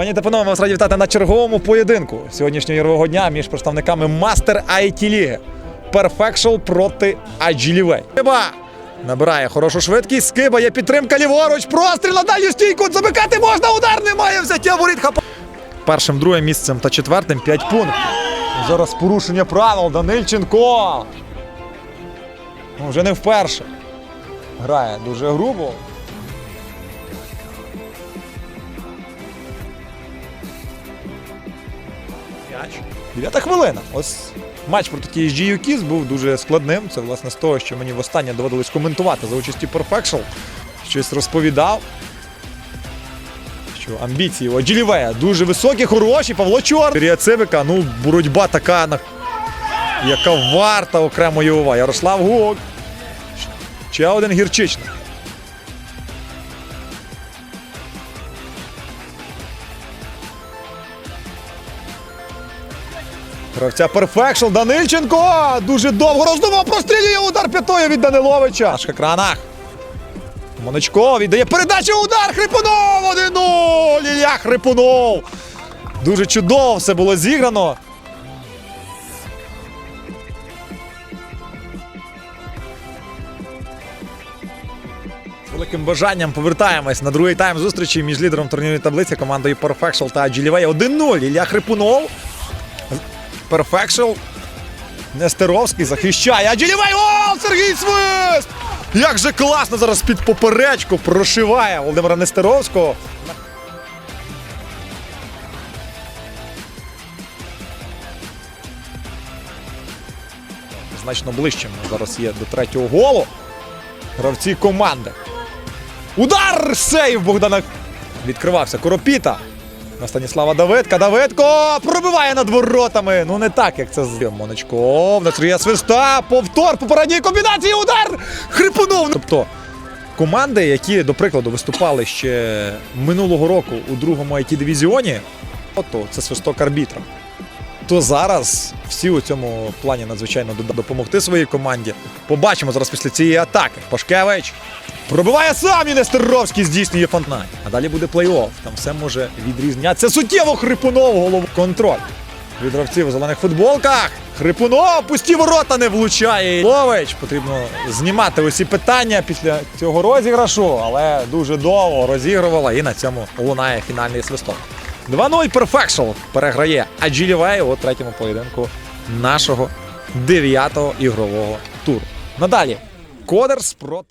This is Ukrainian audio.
Пані та панове, вас раді вітати на черговому поєдинку сьогоднішнього ігрового дня між представниками Мастер IT Ліги. Perfectual проти Agilivay. Скиба набирає хорошу швидкість. Скиба є підтримка ліворуч. Простріл на дальню стійку. Замикати можна. Удар немає. Взяття воріт. Хапа. Першим, другим місцем та четвертим 5 пунктів. Зараз порушення правил. Данильченко. Ну, вже не вперше. Грає дуже грубо. Дев'ята хвилина. Ось матч проти ж Kiss був дуже складним. Це власне з того, що мені востаннє доводилось коментувати за участі Perfectual. Щось розповідав. Що амбіції у Джилівея дуже високі, хороші. Павло Чор. Сергія ну, боротьба така, яка варта окремої уваги. Ярослав Гук. Ще один гірчичник. Гравця Perfection Данильченко дуже довго роздумав, прострілює удар п'ятою від Даниловича. Ашка Кранах. Моночко віддає передачу удар Хрипунов 1-0! Ілля Хрипунов. Дуже чудово все було зіграно. З великим бажанням повертаємось на другий тайм зустрічі між лідером турнірної таблиці командою Perfection та Джилівей. 1-0. Ілля Хрипунов. Perfection. Нестеровський захищає. А Джилівей! О, Сергій Свист! Як же класно зараз під поперечку прошиває Володимира Нестеровського. Значно ближчим зараз є до третього голу. Гравці команди. Удар! Сейв Богдана. Відкривався Коропіта. На Станіслава Давидка. Давидко пробиває над воротами. Ну не так, як це з Моночков. На Сергія Свиста. Повтор попередньої комбінації. Удар! Хрипунов. Тобто команди, які, до прикладу, виступали ще минулого року у другому it дивізіоні, ото це свисток арбітра. То зараз всі у цьому плані надзвичайно допомогти своїй команді. Побачимо зараз після цієї атаки. Пашкевич пробиває сам і Нестеровський здійснює фонтан. А далі буде плей-офф. Там все може відрізнятися. Суттєво Хрипунов голову. Контроль. Від гравців у зелених футболках. Хрипунов, пусті ворота не влучає. Лович потрібно знімати усі питання після цього розіграшу, але дуже довго розігрувала і на цьому лунає фінальний свисток. 2-0 Perfection переграє Аджилівей у третьому поєдинку нашого дев'ятого ігрового туру. Надалі Кодерс проти.